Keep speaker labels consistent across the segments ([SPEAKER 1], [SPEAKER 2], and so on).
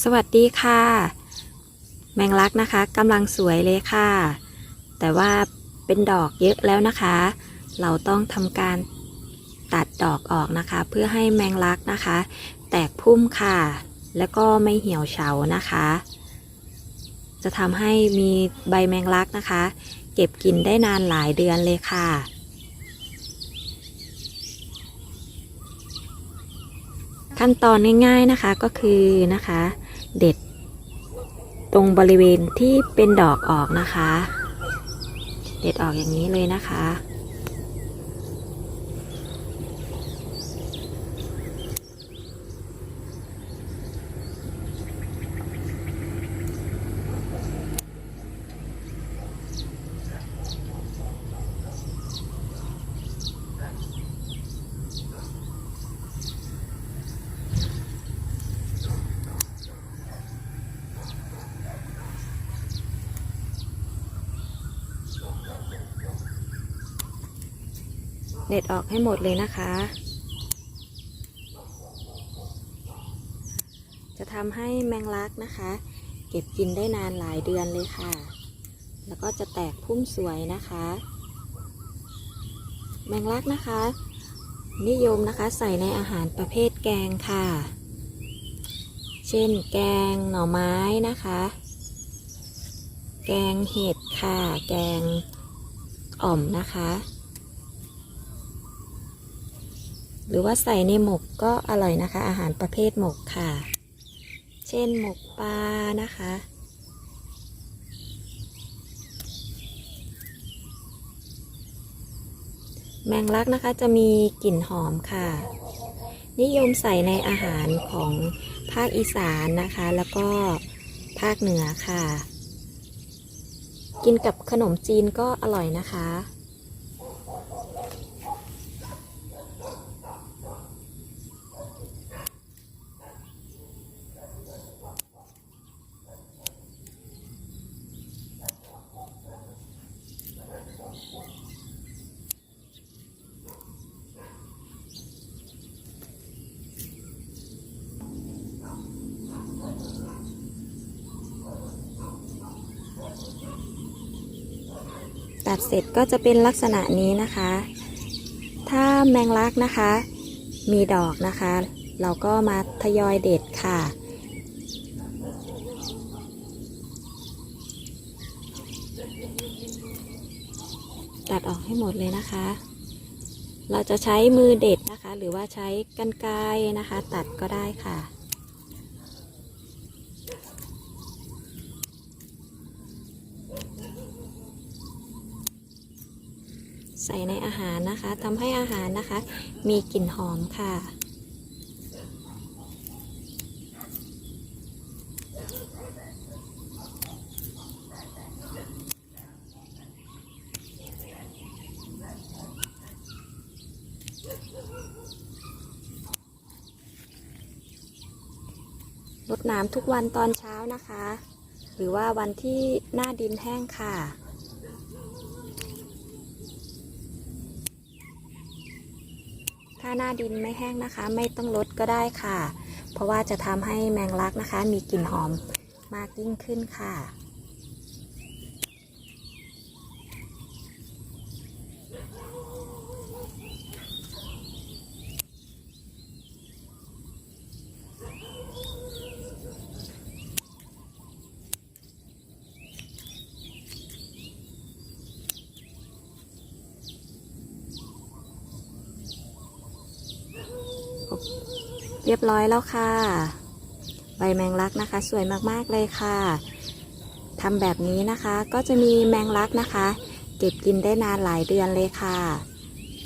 [SPEAKER 1] สวัสดีค่ะ แมงลักนะคะกำลังสวยเลยค่ะ แต่ว่าเป็นดอกเยอะแล้วนะคะ เราต้องทำการตัดดอกออกนะคะ เพื่อให้แมงลักนะคะ แตกพุ่มค่ะ แล้วก็ไม่เหี่ยวเฉานะคะ จะทำให้มีใบแมงลักนะคะ เก็บกินได้นานหลายเดือนเลยค่ะขั้นตอนง่ายๆนะคะก็คือนะคะ เด็ด ตรงบริเวณที่เป็นดอกออกนะคะ เด็ดออกอย่างนี้เลยนะคะ เด็ดออกให้หมดเลยนะคะ จะทำให้แมงลักนะคะ เก็บกินได้นานหลายเดือนเลยค่ะ แล้วก็จะแตกพุ่มสวยนะคะ แมงลักนะคะ นิยมนะคะใส่ในอาหารประเภทแกงค่ะ เช่นแกงหน่อไม้นะคะ แกงเห็ดค่ะ แกงอ่อมนะคะ หรือว่าใส่ในหมกก็อร่อยนะคะ อาหารประเภทหมกค่ะ เช่นหมกปลานะคะ แมงลักนะคะจะมีกลิ่นหอมค่ะ นิยมใส่ในอาหารของภาคอีสานนะคะ แล้วก็ภาคเหนือค่ะ กินกับขนมจีนก็อร่อยนะคะ ตัดเสร็จก็จะเป็นลักษณะนี้นะคะ ถ้าแมงลักนะคะ มีดอกนะคะ เราก็มาทยอยเด็ดค่ะ ตัดออกให้หมดเลยนะคะ เราจะใช้มือเด็ดนะคะ หรือว่าใช้กรรไกรนะคะ ตัดก็ได้ค่ะ ใส่ในอาหารนะคะทำให้อาหารนะคะ มีกลิ่นหอมค่ะ รดน้ำทุกวันตอนเช้านะคะ หรือว่าวันที่หน้าดินแห้งค่ะ ถ้าหน้าดินไม่แห้งนะคะ ไม่ต้องลดก็ได้ค่ะ เพราะว่าจะทำให้แมงลักนะคะ มีกลิ่นหอมมากยิ่งขึ้นค่ะ เรียบร้อยแล้วค่ะ ใบแมงลักนะคะ สวยมากๆเลยค่ะทำแบบนี้นะคะก็จะมีแมงลักนะคะ เก็บกินได้นานหลายเดือนเลยค่ะ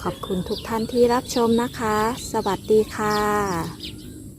[SPEAKER 1] ขอบคุณทุกท่านที่รับชมนะคะ สวัสดีค่ะ